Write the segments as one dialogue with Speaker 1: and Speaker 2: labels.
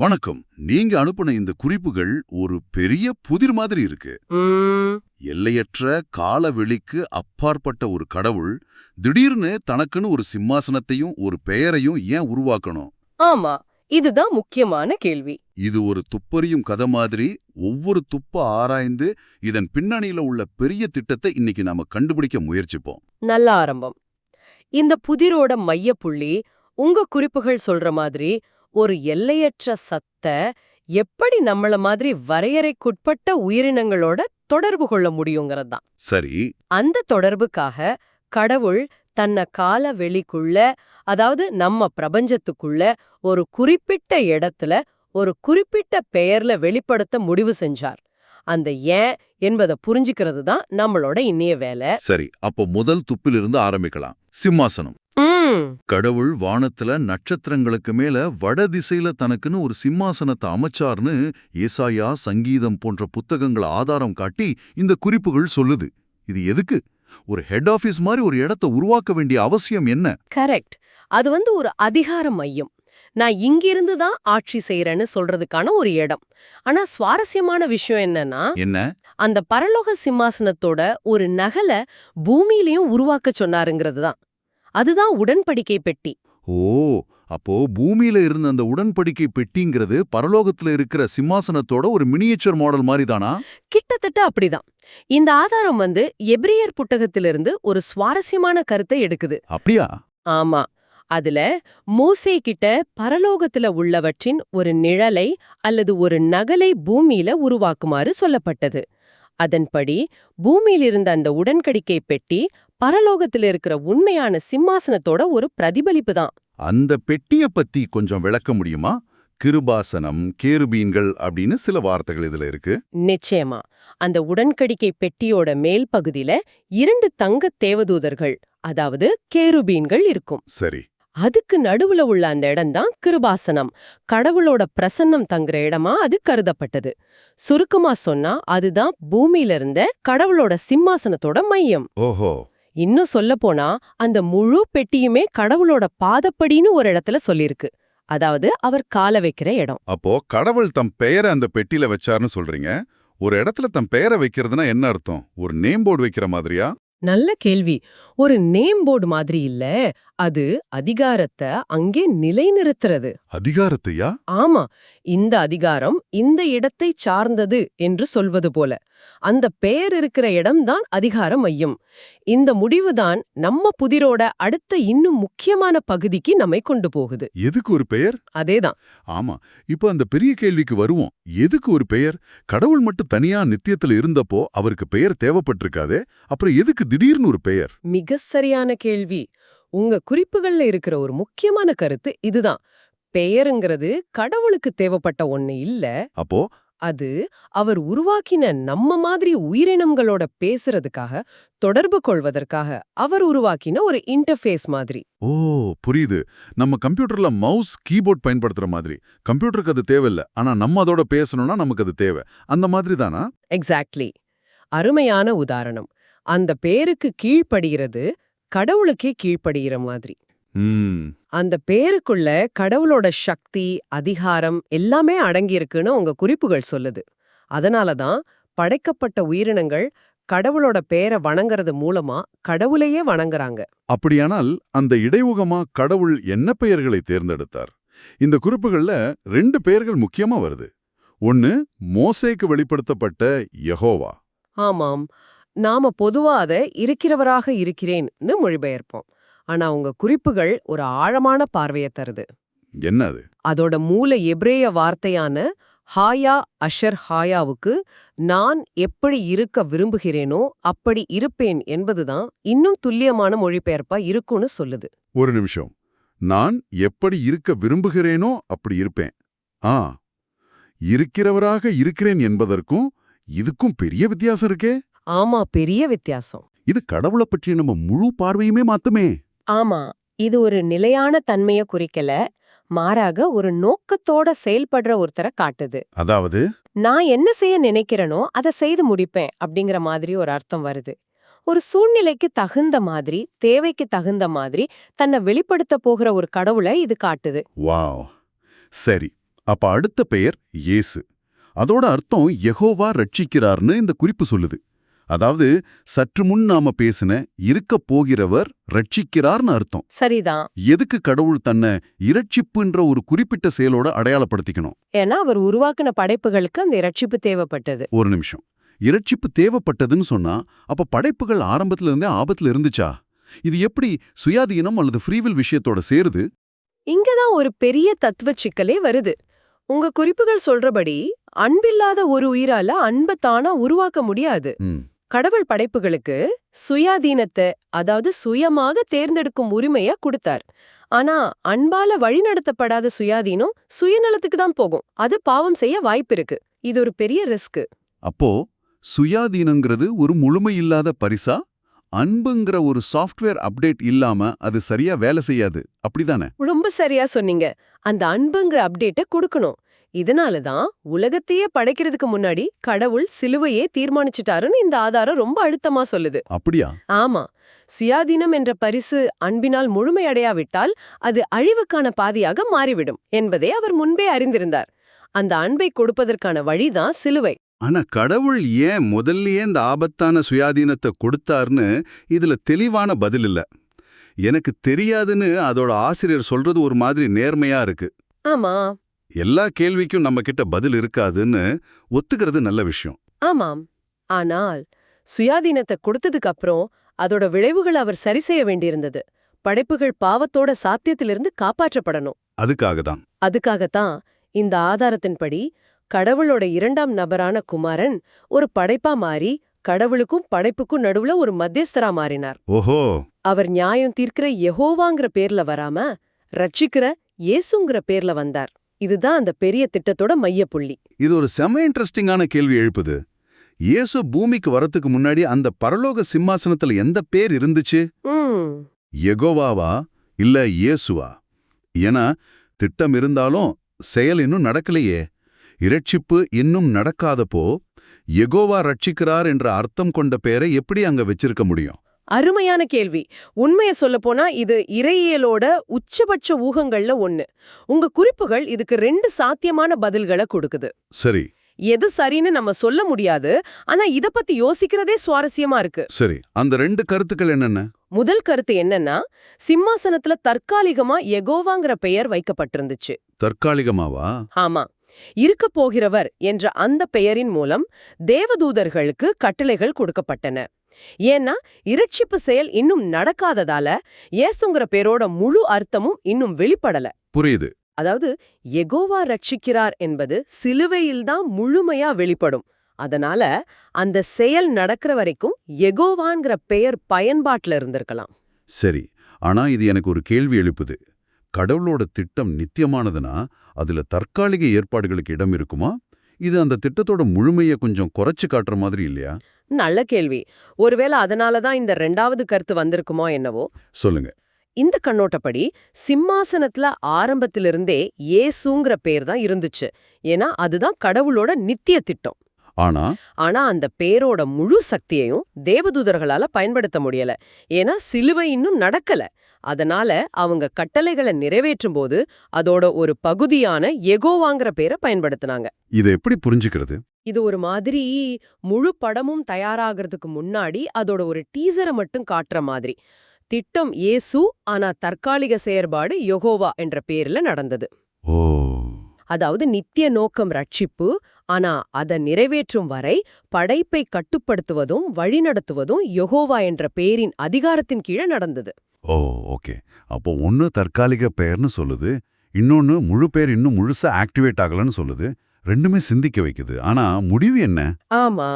Speaker 1: வணக்கம். நீங்க அனுப்புன இந்த குறிப்புகள் ஒரு பெரிய புதிர் மாதிரி இருக்கு. எல்லையற்ற காலவெளிக்கு அப்பாற்பட்ட ஒரு கடவுள் திடீர்னு தனக்குன்னு ஒரு சிம்மாசனத்தையும் ஒரு பெயரையும் ஏன் உருவாக்கணும்?
Speaker 2: ஆமா இதுதான் முக்கியமான கேள்வி.
Speaker 1: இது ஒரு துப்பறியும் கதை மாதிரி ஒவ்வொரு துப்ப ஆராய்ந்து இதன் பின்னணியில உள்ள பெரிய திட்டத்தை இன்னைக்கு நாம கண்டுபிடிக்க முயற்சிப்போம்.
Speaker 2: நல்ல ஆரம்பம். இந்த புதிரோட மையப்புள்ளி உங்க குறிப்புகள் சொல்ற மாதிரி ஒரு எல்லையற்ற சத்த எப்படி நம்மள மாதிரி வரையறைக்குட்பட்ட உயிரினங்களோட தொடர்பு கொள்ள முடியுங்கிறது தான்
Speaker 1: சரி.
Speaker 2: அந்த தொடர்புக்காக கடவுள் தன்னை கால வெளிக்குள்ள அதாவது நம்ம பிரபஞ்சத்துக்குள்ள ஒரு குறிப்பிட்ட இடத்துல ஒரு குறிப்பிட்ட பெயர்ல வெளிப்படுத்த முடிவு செஞ்சார். அந்த ஏன் என்பதை புரிஞ்சுக்கிறது தான் நம்மளோட இன்னைய வேலை.
Speaker 1: சரி அப்போ முதல் துப்பிலிருந்து ஆரம்பிக்கலாம். சிம்மாசனம். கடவுள் வானத்துல நட்சத்திரங்களுக்கு மேல வட திசையில தனக்குன்னு ஒரு சிம்மாசனத்தை அமைச்சார்னு ஏசாயா சங்கீதம் போன்ற புத்தகங்களை ஆதாரம் காட்டி இந்த குறிப்புகள் சொல்லுது. இது எதுக்கு? ஒரு ஹெட் ஆபீஸ் மாதிரி ஒரு இடத்தை உருவாக்க வேண்டிய அவசியம் என்ன?
Speaker 2: கரெக்ட் அது வந்து ஒரு அதிகார மையம். நான் இங்கிருந்து தான் ஆட்சி செய்யறேன்னு சொல்றதுக்கான ஒரு இடம். ஆனா சுவாரஸ்யமான விஷயம் என்னன்னா
Speaker 1: என்ன?
Speaker 2: அந்த பரலோக சிம்மாசனத்தோட ஒரு நகலை பூமியிலையும் உருவாக்க சொன்னாருங்கிறது தான். அதுதான் உடன்படிக்கை பெட்டி.
Speaker 1: ஓ அப்போ பூமியில இருந்த அந்த உடன்படிக்கை பெட்டிங்கிறது பரலோகத்துல இருக்கிற சிம்மாசனத்தோட ஒரு மினியேச்சர் மாடல் மாதிரி தானா?
Speaker 2: கிட்டத்தட்ட அப்படிதான். இந்த ஆதாரம் வந்து எபிரியர் புத்தகத்திலிருந்து ஒரு சுவாரஸ்யமான கருத்தை எடுக்குது.
Speaker 1: அப்படியா?
Speaker 2: ஆமா. அதுல மோசே கிட்ட பரலோகத்துல உள்ளவற்றின் ஒரு நிழலை அல்லது ஒரு நகலை பூமியில உருவாக்குமாறு சொல்லப்பட்டது. அதன்படி பூமியில் இருந்த அந்த உடன்கடிக்கை பெட்டி பரலோகத்துல இருக்கிற உண்மையான சிம்மாசனத்தோட ஒரு பிரதிபலிப்பு தான்.
Speaker 1: அந்த பெட்டிய பத்தி கொஞ்சம் விளக்க முடியுமா? கிருபாசனம் கேருபீன்கள் அப்படின்னு சில வார்த்தைகள் இதுல இருக்கு.
Speaker 2: நிச்சயமா. அந்த உடன்கடிக்கை பெட்டியோட மேல் பகுதியில இரண்டு தங்கத் தேவதூதர்கள் அதாவது கேருபீன்கள் இருக்கும்.
Speaker 1: சரி.
Speaker 2: அதுக்கு நடுவுல உள்ள அந்த இடம்தான் கிருபாசனம். கடவுளோட பிரசன்னம் தங்குற இடமா அது கருதப்பட்டது. சுருக்கமா சொன்னா அதுதான் பூமியில இருந்த கடவுளோட சிம்மாசனத்தோட மையம்.
Speaker 1: ஓஹோ.
Speaker 2: இன்னும் சொல்லப் போனா அந்த முழு பெட்டியுமே கடவுளோட பாதப்படின்னு ஒரு இடத்துல சொல்லிருக்கு அதாவது அவர் கால வைக்கிற இடம்.
Speaker 1: அப்போ கடவுள் தம் பெயரை அந்த பெட்டியில வச்சாருன்னு சொல்றீங்க. ஒரு இடத்துல தம் பெயரை வைக்கிறதுனா என்ன அர்த்தம்? ஒரு நேம் போர்டு வைக்கிற மாதிரியா?
Speaker 2: நல்ல கேள்வி. ஒரு நேம் போர்டு மாதிரி இல்ல. அது அதிகாரத்தை அங்கே நிலைநிறுத்துறது.
Speaker 1: அதிகாரத்தையா?
Speaker 2: ஆமா இந்த அதிகாரம் இந்த இடத்தை சார்ந்தது என்று சொல்வது போல. அந்த பெயர் இருக்கிற இடம்தான் அதிகார மையம். இந்த முடிவுதான் நம்ம புதிரோட அடுத்த இன்னும் முக்கியமான பகுதிக்கு நம்மை கொண்டு போகுது.
Speaker 1: எதுக்கு ஒரு பெயர்?
Speaker 2: அதேதான்.
Speaker 1: ஆமா இப்போ அந்த பெரிய கேள்விக்கு வருவோம். எதுக்கு ஒரு பெயர்? கடவுள் மட்டும் தனியா நித்தியத்துல இருந்தப்போ அவருக்கு பெயர் தேவைப்பட்டிருக்காதே. அப்புறம் எதுக்கு திடீர்னு ஒரு பெயர்?
Speaker 2: மிக சரியான கேள்வி. உங்க குறிப்புகள்ல இருக்கிற ஒரு முக்கியமான கருத்து இதுதான். பெயருங்கிறது கடவுளுக்கு தேவைப்பட்ட ஒண்ணு இல்ல.
Speaker 1: அப்போ?
Speaker 2: அது அவர் உருவாக்கின நம்ம மாதிரி உயிரினங்களோட பேசுறதுக்காக தொடர்பு கொள்வதற்காக அவர் உருவாக்கின ஒரு இன்டர்ஃபேஸ் மாதிரி.
Speaker 1: ஓ புரியுது. நம்ம கம்ப்யூட்டர்ல மவுஸ் கீபோர்ட் பயன்படுத்துற மாதிரி. கம்ப்யூட்டருக்கு அது தேவையில்ல. ஆனா நம்ம அதோட பேசணும்னா நமக்கு அது தேவை. அந்த மாதிரி தானா?
Speaker 2: எக்ஸாக்ட்லி அருமையான உதாரணம். அந்த பேருக்கு கீழ்ப்படுகிறது கடவுளுக்கே கீழ்ப்படுகிற மாதிரி. அந்த பேருக்குள்ள கடவுளோட சக்தி அதிகாரம் எல்லாமே அடங்கியிருக்குன்னு உங்க குறிப்புகள் சொல்லுது. அதனால தான் படைக்கப்பட்ட உயிரினங்கள் கடவுளோட பேரை வணங்குறது மூலமா கடவுளையே வணங்குறாங்க.
Speaker 1: அப்படியானால் அந்த இடைமுகமா கடவுள் என்ன பெயர்களை தேர்ந்தெடுத்தார்? இந்த குறிப்புகள்ல ரெண்டு பெயர்கள் முக்கியமா வருது. ஒன்னு மோசேக்கு வெளிப்படுத்தப்பட்ட யெகோவா.
Speaker 2: ஆமாம். நாம பொதுவா அதை இருக்கிறவராக இருக்கிறேன்னு மொழிபெயர்ப்போம். ஆனா உங்க குறிப்புகள் ஒரு ஆழமான பார்வையை தருது.
Speaker 1: என்ன அது?
Speaker 2: அதோட மூல எபிரேய வார்த்தையான ஹாயா அஷர் ஹாயாவுக்கு நான் எப்படி இருக்க விரும்புகிறேனோ அப்படி இருப்பேன் என்பதுதான் இன்னும் துல்லியமான மொழிபெயர்ப்பா இருக்கும்னு சொல்லுது.
Speaker 1: ஒரு நிமிஷம். நான் எப்படி இருக்க விரும்புகிறேனோ அப்படி இருப்பேன். ஆ இருக்கிறவராக இருக்கிறேன் என்பதற்கும் இதுக்கும் பெரிய வித்தியாசம் இருக்கே.
Speaker 2: ஆமா பெரிய வித்தியாசம்.
Speaker 1: இது கடவுளை பற்றிய நம்ம முழு பார்வையுமே மாத்துமே.
Speaker 2: ஆமா இது ஒரு நிலையான தன்மைய குறிக்கல மாறாக ஒரு நோக்கத்தோட செயல்படுற ஒருத்தரை காட்டுது.
Speaker 1: அதாவது?
Speaker 2: நான் என்ன செய்ய நினைக்கிறேனோ அதை செய்து முடிப்பேன் அப்படிங்கிற மாதிரி ஒரு அர்த்தம் வருது. ஒரு சூழ்நிலைக்கு தகுந்த மாதிரி தேவைக்கு தகுந்த மாதிரி தன்னை வெளிப்படுத்த போகிற ஒரு கடவுளை இது காட்டுது.
Speaker 1: வாவ். சரி அப்ப அடுத்த பெயர் இயேசு. அதோட அர்த்தம் யெகோவா ரட்சிக்கிறார்னு இந்த குறிப்பு சொல்லுது. அதாவது சற்று முன் நாம பேசின இருக்கப் போகிறவர் ரட்சிக்கிறார்னு அர்த்தம்.
Speaker 2: சரிதான்.
Speaker 1: எதுக்கு கடவுள் தன்னை இரட்சிப்புன்ற ஒரு குறிப்பிட்ட செயலோட அடையாளப்படுத்திக்கணும்?
Speaker 2: ஏன்னா அவர் உருவாக்கின படைப்புகளுக்கு அந்த இரட்சிப்பு தேவைப்பட்டது.
Speaker 1: ஒரு நிமிஷம். இரட்சிப்பு தேவைப்பட்டதுன்னு சொன்னா அப்ப படைப்புகள் ஆரம்பத்துல இருந்தே ஆபத்துல இருந்துச்சா? இது எப்படி சுயாதீனம் அல்லது ஃப்ரீவில் விஷயத்தோட சேருது?
Speaker 2: இங்கதான் ஒரு பெரிய தத்துவ சிக்கலே வருது. உங்க குறிப்புகள் சொல்றபடி அன்பில்லாத ஒரு உயிரால அன்பை தானா உருவாக்க முடியாது. கடவுள் படைப்புகளுக்கு சுயாதீனத்தை அதாவது சுயமாக தேர்ந்தெடுக்கும் உரிமைய கொடுத்தார். ஆனா அன்பால வழிநடத்தப்படாத சுயாதீனம் சுயநலத்துக்கு தான் போகும். அது பாவம் செய்ய வாய்ப்பிருக்கு இது ஒரு பெரிய ரிஸ்க்
Speaker 1: அப்போ சுயாதீனங்கிறது ஒரு முழுமையில்லாத பரிசா? அன்புங்கிற ஒரு சாஃப்ட்வேர் அப்டேட் இல்லாம அது சரியா வேலை செய்யாது. அப்படிதானே?
Speaker 2: ரொம்ப சரியா சொன்னீங்க. அந்த அன்புங்கிற அப்டேட்ட கொடுக்கணும். இதனால தான் உலகத்தையே படைக்கிறதுக்கு முன்னாடி கடவுள் சிலுவையே தீர்மானிச்சிட்டாருன்னு இந்த ஆதாரம் ரொம்ப அழுத்தமா சொல்லுது.
Speaker 1: அப்படியா?
Speaker 2: ஆமா. சுயாதீனம் என்ற பரிசு அன்பினால் முழுமையடையாவிட்டால் அது அழிவுக்கான பாதையாக மாறிவிடும் என்பதை அவர் முன்பே அறிந்திருந்தார். அந்த அன்பை கொடுப்பதற்கான வழிதான் சிலுவை.
Speaker 1: ஆனா கடவுள் ஏன் முதல்லயே இந்த ஆபத்தான சுயாதீனத்தை கொடுத்தார்னு இதுல தெளிவான பதில் இல்ல. எனக்கு தெரியாதுன்னு அதோட ஆசிரியர் சொல்றது ஒரு மாதிரி நேர்மையா இருக்கு.
Speaker 2: ஆமா.
Speaker 1: எல்லா கேள்விக்கும் நம்ம கிட்ட பதில் இருக்காதுன்னு ஒத்துக்கிறது நல்ல விஷயம்.
Speaker 2: ஆமாம். ஆனால் சுயாதீனத்தை கொடுத்ததுக்கு அப்புறம் அதோட விளைவுகள் அவர் சரி செய்ய வேண்டியிருந்தது. படைப்புகள் பாவத்தோட சாத்தியத்திலிருந்து காப்பாற்றப்படணும்.
Speaker 1: அதுக்காக தான்.
Speaker 2: அதுக்காகத்தான் இந்த ஆதாரத்தின்படி கடவுளோட இரண்டாம் நபரான குமாரன் ஒரு படைப்பா மாறி கடவுளுக்கும் படைப்புக்கும் நடுவுல ஒரு மத்தியஸ்தரா மாறினார்.
Speaker 1: ஓஹோ!
Speaker 2: அவர் நியாயம் தீர்க்கிற யெகோவாங்கிற பேர்ல வராம ரட்சிக்கிற இயேசுங்கிற பேர்ல வந்தார். இதுதான் அந்த பெரிய திட்டத்தோட மையப்புள்ளி.
Speaker 1: இது ஒரு செம இன்ட்ரெஸ்டிங்கான கேள்வி எழுப்புது. இயேசு பூமிக்கு வரத்துக்கு முன்னாடி அந்த பரலோக சிம்மாசனத்துல எந்த பேர் இருந்துச்சு?
Speaker 2: ம்.
Speaker 1: யெகோவாவா இல்ல இயேசுவா? ஏன்னா திட்டம் இருந்தாலும் செயல் இன்னும் நடக்கலையே. இரட்சிப்பு இன்னும் நடக்காதப்போ யெகோவா ரட்சிக்கிறார் என்ற அர்த்தம் கொண்ட பேரை எப்படி அங்க வச்சிருக்க முடியும்?
Speaker 2: அருமையான கேள்வி. உண்மைய சொல்லப்போனா இது இறையியலோட உச்சபட்ச ஊகங்கள்ல ஒண்ணு. உங்க குறிப்புகள் இதுக்கு ரெண்டு சாத்தியமான பதில்களை கொடுக்குது.
Speaker 1: சரி.
Speaker 2: எது சரின்னு நம்ம சொல்ல முடியாது. ஆனா இத பத்தி யோசிக்கிறதே சுவாரஸ்யமா இருக்கு.
Speaker 1: சரி அந்த ரெண்டு கருத்துக்கள் என்னென்ன?
Speaker 2: முதல் கருத்து என்னன்னா சிம்மாசனத்துல தற்காலிகமா எகோவாங்கிற பெயர் வைக்கப்பட்டிருந்துச்சு.
Speaker 1: தற்காலிகமாவா?
Speaker 2: ஆமா. இருக்க போகிறவர் என்ற அந்த பெயரின் மூலம் தேவதூதர்களுக்கு கட்டளைகள் கொடுக்கப்பட்டன. ஏன்னா இரட்சிப்பு செயல் இன்னும் நடக்காததால இயேசுங்கிற பேரோட முழு அர்த்தமும் இன்னும் வெளிப்படல.
Speaker 1: புரியுது.
Speaker 2: அதாவது எகோவா ரட்சிக்கிறார் என்பது சிலுவையில்தான் முழுமையா வெளிப்படும். அதனால அந்த செயல் நடக்கிற வரைக்கும் எகோவாங்கிற பெயர் பயன்பாட்டுல இருந்திருக்கலாம்.
Speaker 1: சரி ஆனா இது எனக்கு ஒரு கேள்வி எழுப்புது. கடவுளோட திட்டம் நித்தியமானதுன்னா அதுல தற்காலிக ஏற்பாடுகளுக்கு இடம் இருக்குமா? இது அந்த திட்டத்தோட முழுமையை கொஞ்சம் குறைச்சு காட்டுற மாதிரி இல்லையா?
Speaker 2: நல்ல கேள்வி. ஒருவேளை அதனால தான் இந்த ரெண்டாவது கருத்து வந்திருக்குமோ என்னவோ?
Speaker 1: சொல்லுங்க.
Speaker 2: இந்த கண்ணோட்டப்படி சிம்மாசனத்துல ஆரம்பத்திலிருந்தே இயேசுங்கிற பேர் தான் இருந்துச்சு. ஏன்னா அதுதான் கடவுளோட நித்திய திட்டம்.
Speaker 1: ஆனா?
Speaker 2: ஆனா அந்த பேரோட முழு சக்தியையும் தேவதூதர்களால பயன்படுத்த முடியல. ஏன்னா சிலுவை இன்னும் நடக்கல. அதனால அவங்க கட்டளைகளை நிறைவேற்றும் போது அதோட ஒரு பகுதியான எகோவாங்கிற பேரை பயன்படுத்தினாங்க.
Speaker 1: இதை எப்படி புரிஞ்சுக்கிறது?
Speaker 2: இது ஒரு மாதிரி முழு படமும் தயாராகிறதுக்கு முன்னாடி அதோட ஒரு டீசரை மட்டும் காட்டுற மாதிரி. திட்டம் இயேசு ஆனா தற்காலிக செயற்பாடு யெகோவா என்ற பேர்ல நடந்தது.
Speaker 1: ஓ.
Speaker 2: அதாவது நித்திய நோக்கம் ரட்சிப்பு ஆனா அதை நிறைவேற்றும் வரை படைப்பை கட்டுப்படுத்துவதும் வழிநடத்துவதும் யெகோவா என்ற பேரின் அதிகாரத்தின் கீழே நடந்தது.
Speaker 1: Oh okay. அப்போ ஒன்னு தற்காலிக பெயர்னு சொல்லுது இன்னொன்னு முழு பேர் இன்னும் முழுசா ஆக்டிவேட் ஆகலன்னு சொல்லுது ரெண்டுமே சிந்திக்க வைக்குது. ஆனா முடிவு என்ன?
Speaker 2: ஆமா.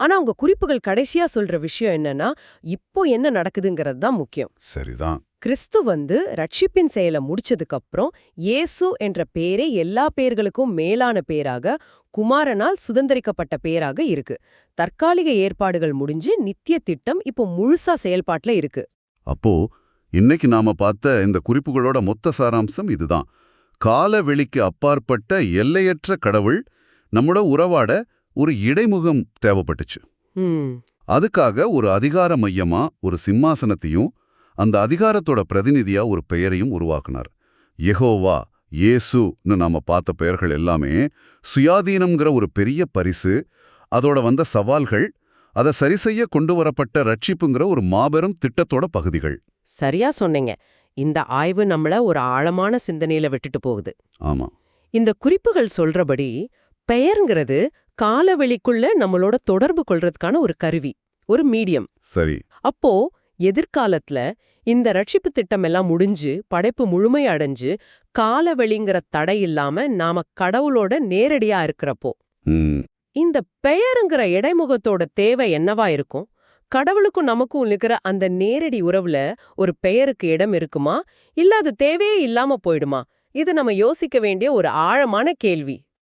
Speaker 2: ஆனா உங்க குறிப்புகள் கடைசியா சொல்ற விஷயம் என்னன்னா இப்போ என்ன நடக்குதுங்கிறது தான் முக்கியம்.
Speaker 1: சரிதான்.
Speaker 2: கிறிஸ்து வந்து ரட்சிப்பின் செயலை முடிச்சதுக்கு அப்புறம் இயேசு என்ற பேரே எல்லா பேர்களுக்கும் மேலான பேராக குமாரனால் சுதந்தரிக்கப்பட்ட பேராக இருக்கு. தற்காலிக ஏற்பாடுகள் முடிஞ்சு நித்திய திட்டம் இப்போ முழுசா செயல்பாட்டுல இருக்கு.
Speaker 1: அப்போ இன்னைக்கு நாம பார்த்த இந்த குறிப்புகளோட மொத்த சாராம்சம் இதுதான். கால வெளிக்கு அப்பாற்பட்ட எல்லையற்ற கடவுள் நம்மோட உறவாட ஒரு இடைமுகம் தேவைப்பட்டுச்சு. அதுக்காக ஒரு அதிகார மையமா ஒரு சிம்மாசனத்தையும் அந்த அதிகாரத்தோட பிரதிநிதியா ஒரு பெயரையும் உருவாக்குனார். யெகோவா இயேசுன்னு நாம பார்த்த பெயர்கள் எல்லாமே சுயாதீனம்ங்கிற ஒரு பெரிய பரிசு அதோட வந்த சவால்கள் அதை சரிசெய்ய கொண்டு வரப்பட்ட ரட்சிப்புங்கிற ஒரு மாபெரும் திட்டத்தோட பகுதிகள்.
Speaker 2: சரியா சொன்னீங்க. இந்த ஆய்வு நம்மள ஒரு ஆழமான சிந்தனையில விட்டுட்டு போகுது.
Speaker 1: ஆமா.
Speaker 2: இந்த குறிப்புகள் சொல்றபடி பெயர்ங்கிறது காலவெளிக்குள்ள நம்மளோட தொடர்பு கொள்றதுக்கான ஒரு கருவி ஒரு மீடியம்.
Speaker 1: சரி.
Speaker 2: அப்போ எதிர்காலத்துல இந்த ரட்சிப்பு திட்டம் எல்லாம் முடிஞ்சு படைப்பு முழுமை அடைஞ்சு காலவெளிங்கிற தடை இல்லாம நாம கடவுளோட நேரடியா இருக்கிறப்போ இந்த பெயருங்கிற இடைமுகத்தோட தேவை என்னவா இருக்கும்? கடவுளுக்கும் நமக்கும் இருக்கிற அந்த நேரடி உறவுல ஒரு பெயருக்கு இடம் இருக்குமா? இல்ல அது தேவையே இல்லாம போயிடுமா? இது நம்ம யோசிக்க வேண்டிய ஒரு ஆழமான கேள்வி.